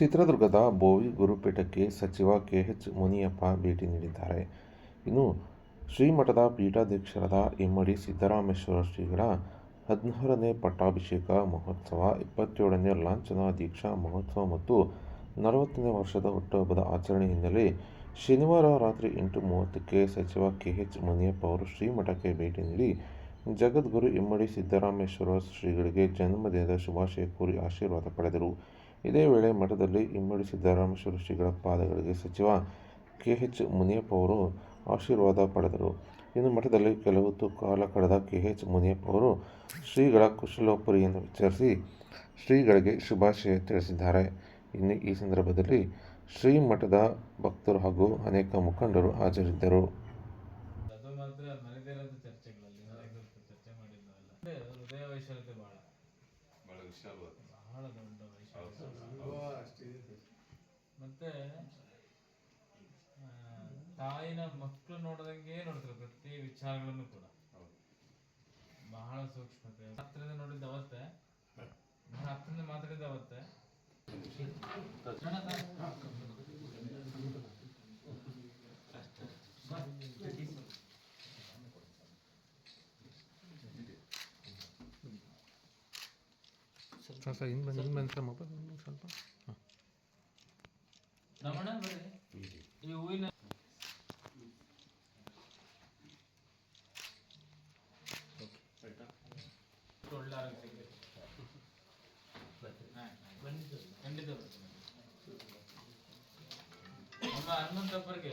ಚಿತ್ರದುರ್ಗದ ಬೋವಿ ಗುರುಪೀಠಕ್ಕೆ ಸಚಿವ ಕೆಎಚ್ ಮುನಿಯಪ್ಪ ಭೇಟಿ ನೀಡಿದ್ದಾರೆ. ಇನ್ನು ಶ್ರೀಮಠದ ಪೀಠಾಧ್ಯಕ್ಷರಾದ ಇಮ್ಮಡಿ ಸಿದ್ದರಾಮೇಶ್ವರ ಶ್ರೀಗಳ ಹದಿನಾರನೇ ಪಟ್ಟಾಭಿಷೇಕ ಮಹೋತ್ಸವ, ಇಪ್ಪತ್ತೇಳನೇ ಲಾಂಛನ ದೀಕ್ಷಾ ಮಹೋತ್ಸವ ಮತ್ತು ನಲವತ್ತನೇ ವರ್ಷದ ಹುಟ್ಟುಹಬ್ಬದ ಆಚರಣೆ ಹಿನ್ನೆಲೆ ಶನಿವಾರ ರಾತ್ರಿ ಎಂಟು ಮೂವತ್ತಕ್ಕೆ ಸಚಿವ ಕೆಎಚ್ ಮುನಿಯಪ್ಪ ಅವರು ಶ್ರೀಮಠಕ್ಕೆ ಭೇಟಿ ನೀಡಿ ಜಗದ್ಗುರು ಇಮ್ಮಡಿ ಸಿದ್ದರಾಮೇಶ್ವರ ಶ್ರೀಗಳಿಗೆ ಜನ್ಮದಿನದ ಶುಭಾಶಯ ಕೋರಿ ಆಶೀರ್ವಾದ ಪಡೆದರು. ಇದೇ ವೇಳೆ ಮಠದಲ್ಲಿ ಇಮ್ಮಡಿ ಸಿದ್ದರಾಮೇಶ್ವರ ಶ್ರೀಗಳ ಪಾದಗಳಿಗೆ ಸಚಿವ ಕೆಎಚ್ ಮುನಿಯಪ್ಪ ಅವರು ಆಶೀರ್ವಾದ ಪಡೆದರು. ಇನ್ನು ಮಠದಲ್ಲಿ ಕೆಲವು ಹೊತ್ತು ಕಾಲ ಕಳೆದ ಕೆಎಚ್ ಮುನಿಯಪ್ಪ ಅವರು ಶ್ರೀಗಳ ಕುಶಲೋಪರಿಯನ್ನು ವಿಚಾರಿಸಿ ಶ್ರೀಗಳಿಗೆ ಶುಭಾಶಯ ತಿಳಿಸಿದ್ದಾರೆ. ಇನ್ನು ಈ ಸಂದರ್ಭದಲ್ಲಿ ಶ್ರೀ ಮಠದ ಭಕ್ತರು ಹಾಗೂ ಅನೇಕ ಮುಖಂಡರು ಹಾಜರಿದ್ದರು. ಅದು ಮಾತ್ರ ಮನೆದೇ ಚರ್ಚೆಗಳಲ್ಲಿ ಚರ್ಚೆ ಮಾಡಿದ್ದು ಹೃದಯ ವೈಶಾಲ್ಯತೆ ಬಹಳ ಬಹಳ ವಿಶಾಲವಾದ ಬಹಳ ದೊಡ್ಡ ಮತ್ತೆ ತಾಯಿನ ಮಕ್ಕಳು ನೋಡದಂಗೆ ನೋಡ್ತಾರೆ ಪ್ರತಿ ವಿಚಾರಗಳನ್ನು ಕೂಡ. ಬಹಳ ಸೂಕ್ಷ್ಮತೆ. ಹತ್ರದಿಂದ ನೋಡಿದ ಅವತ್ತೆ. ಹತ್ರದಿಂದ ಮಾತಾಡಿದ್ದ ಮಾತಾಡಿದ ಅವತ್ತೆ ಸ್ವಲ್ಪ ಹಿಂದೆ ಬಂದು ಹಿಂದೆ ಬಂದು ಮೊಬೈಲ್ ಸ್ವಲ್ಪ. ಈ ಹೂವಿನ. ಖಂಡಿತ ಹನ್ನೊಂದಪ್ಪರಿಗೆ